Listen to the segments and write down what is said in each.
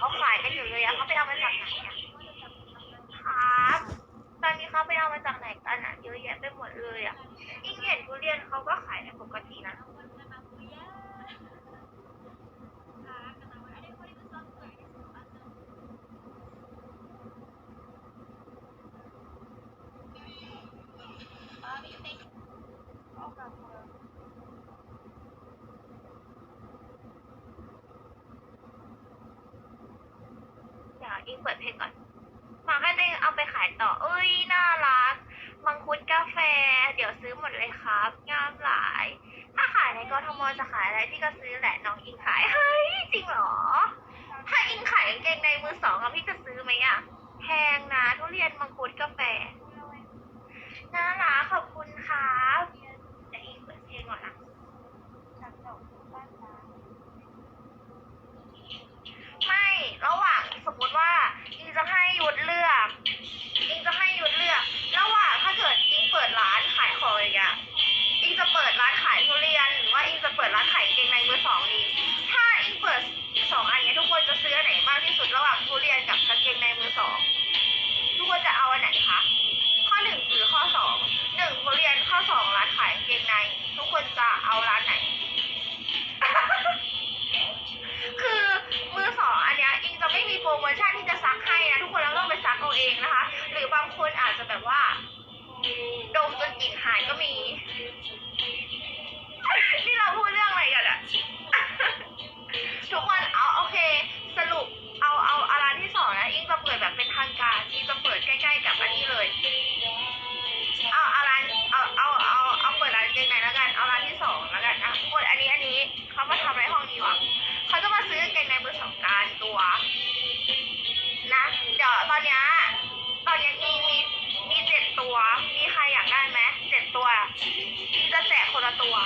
เขาขายกันอยู่เลยอะเขาไปเอามาจากไหนอะครับ ตอนนี้เขาไปเอามาจากไหนกันอะเยอะแยะไปหมดเลยอะยิ่งเห็นทุเรียนเขาก็ขายในปกตินะ อิงเปิดเพลงก่อนมาให้ตัวเองเอาไปขายต่อ เอ้ย น่ารัก มังคุดกาแฟ เดี๋ยวซื้อหมดเลยครับ งามหลาย ถ้าขายในกทมจะขายอะไรพี่ก็ซื้อแหละน้องอิงขาย เฮ้ย จริงเหรอ ถ้าอิงขายกางเกงในมือสองอะพี่จะซื้อไหมอะแพงนะทุเรียนมังคุดกาแฟ น่ารักขอบคุณครับเดี๋ยวอิงเปิดเพลงก่อนนะากที่สุดระหว่างทุเรียนกับกางเกงในมือสองทุกคนจะเอาอันไหนคะ ข้อหนึ่งหรือข้อสองหนึ่งทุเรียนข้อสองร้านขายกางเกงใน ทุกคนจะเอาร้านไหน คือมือสองอันเนี้ยอิงจะไม่มีโปรโมชั่นที่จะซักให้นะทุกคนเราต้องไปซักเอาเองนะคะ หรือบางคนอาจจะแบบว่าดมจนกลิ่นหายก็มี นี่เราพูดเรื่องอะไรกันอะ ตอนเนี้ยตอนเนี้ยมีมีมีเจ็ดตัว มีใครอยากได้ไหมเจ็ดตัวอิงจะแจกคนละตัว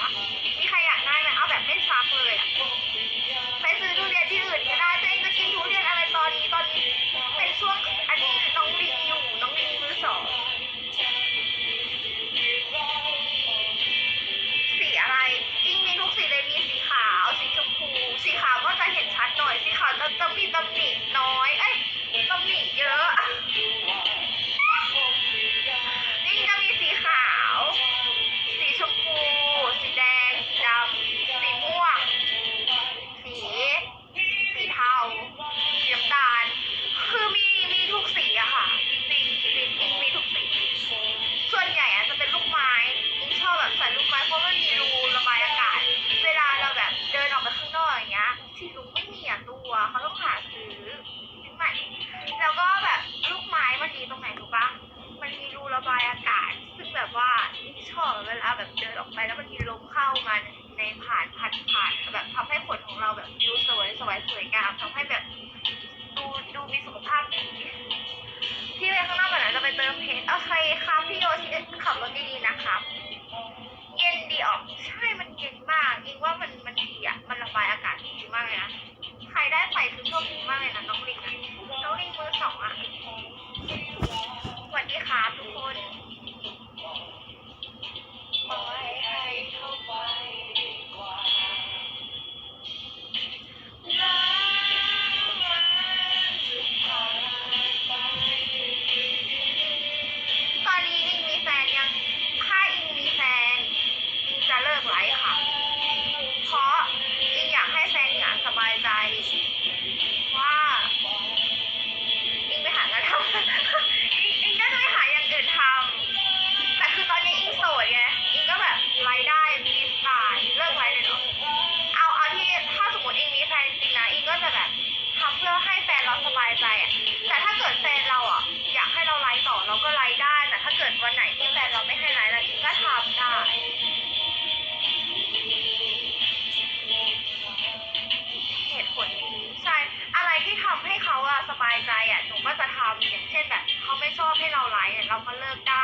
สีลุงไม่มีอะตัวเขาต้องหาซื้อซื้อใหม่ แล้วก็แบบลูกไม้มันดีตรงไหนรู้ปะมันมีรูระบายอากาศ ซึ่งแบบว่าอิงชอบเวลาแบบเดินออกไปแล้วมันมีลมเข้ามาในผ่านพัดผ่านแบบทำให้ขนของเราแบบดูสวยสวยสวยงามทำให้แบบดูดูมีสุขภาพดี ที่ไปข้างนอกก่อนนะจะไปเติมเพชรโอเคครับพี่โยชิขับรถดีๆนะครับ เย็นดีออก อะแต่ถ้าเกิดแฟนเราอะอยากให้เราไลฟ์ต่อเราก็ไลฟ์ได้ แต่ถ้าเกิดวันไหนที่แฟนเราไม่ให้ไลฟ์เราก็ทำได้เหตุผลดีใช่อะไรที่ทำให้เขาอะสบายใจอะหนูก็จะทำอย่างเช่นแบบเขาไม่ชอบให้เราไลฟ์เราก็เลิกได้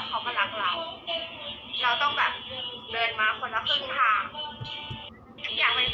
ว่าเขาก็รักเรา เราต้องแบบเดินมาคนละครึ่งทางอยากเป็น